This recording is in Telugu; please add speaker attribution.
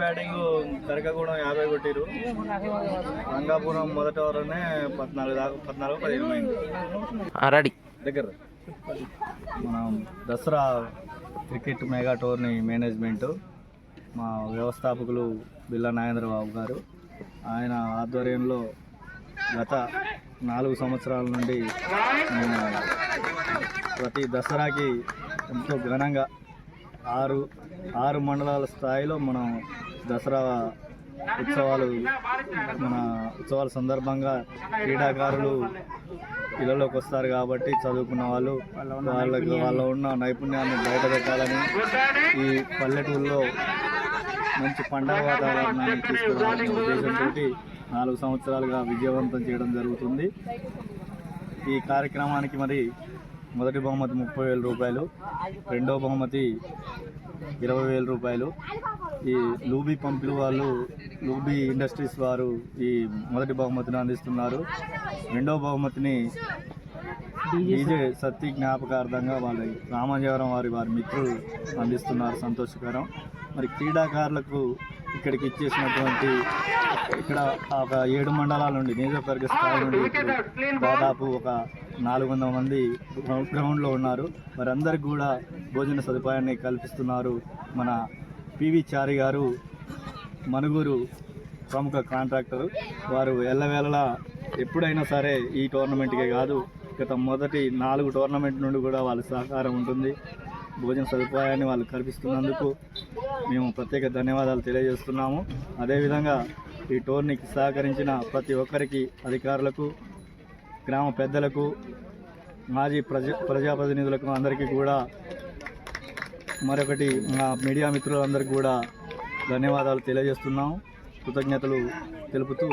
Speaker 1: బ్యాటింగ్ కరకగూడెం యాభై కొట్టిరు. రంగాపురం మొదటి ఓవర్లోనే పద్నాలుగు దాకా పద్నాలుగు పదిహేను
Speaker 2: రెడీ
Speaker 1: దగ్గర. మనం Dasara cricket mega tourney management మా వ్యవస్థాపకులు బిల్లా నాగేంద్ర బాబు గారు ఆయన ఆధ్వర్యంలో గత నాలుగు సంవత్సరాల నుండి ప్రతి దసరాకి ఎంతో ఘనంగా ఆరు ఆరు మండలాల స్థాయిలో మనం దసరా ఉత్సవాలు మన ఉత్సవాల సందర్భంగా క్రీడాకారులు ఇళ్ళలోకి వస్తారు కాబట్టి చదువుకున్న వాళ్ళు వాళ్ళకి వాళ్ళ ఉన్న నైపుణ్యాన్ని బయట పెట్టాలని ఈ పల్లెటూరులో మంచి పండగ వాతావరణాన్ని తీసుకురావాలనే ఉద్దేశంతో నాలుగు సంవత్సరాలుగా విజయవంతం చేయడం జరుగుతుంది. ఈ కార్యక్రమానికి మరి మొదటి బహుమతి ముప్పై వేల రూపాయలు రెండో బహుమతి ఇరవై వేల రూపాయలు. ఈ లూబీ పంపులు వాళ్ళు లూబీ ఇండస్ట్రీస్ వారు ఈ మొదటి బహుమతిని అందిస్తున్నారు. రెండో బహుమతిని డీజే సత్తి జ్ఞాపకార్థంగా వాళ్ళ రామజవరం వారి వారి మిత్రులు అందిస్తున్నారు. సంతోషకరం. మరి క్రీడాకారులకు ఇక్కడికి ఇచ్చేసినటువంటి ఇక్కడ ఒక ఏడు మండలాల నుండి నియోజకవర్గ స్థాయి నుండి దాదాపు ఒక నాలుగు వందల మంది గ్రౌండ్లో ఉన్నారు. వారందరికీ కూడా భోజన సదుపాయాన్ని కల్పిస్తున్నారు మన పివి చారి గారు మనుగురు ప్రముఖ కాంట్రాక్టర్. వారు ఎల్లవేళలా ఎప్పుడైనా సరే ఈ టోర్నమెంట్కే కాదు గత మొదటి నాలుగు టోర్నమెంట్ నుండి కూడా వాళ్ళ సహకారం ఉంటుంది. భోజన సదుపాయాన్ని వాళ్ళు కల్పిస్తున్నందుకు మేము ప్రత్యేక ధన్యవాదాలు తెలియజేస్తున్నాము. అదేవిధంగా ఈ టోర్నీకి సహకరించిన ప్రతి ఒక్కరికి అధికారులకు గ్రామ పెద్దలకు మాజీ ప్రజా ప్రజాప్రతినిధులకు అందరికీ కూడా మరొకటి మా మీడియా మిత్రులందరికీ కూడా ధన్యవాదాలు తెలియజేస్తున్నాము కృతజ్ఞతలు తెలుపుతూ